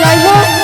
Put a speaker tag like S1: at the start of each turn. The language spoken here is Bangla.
S1: যাইব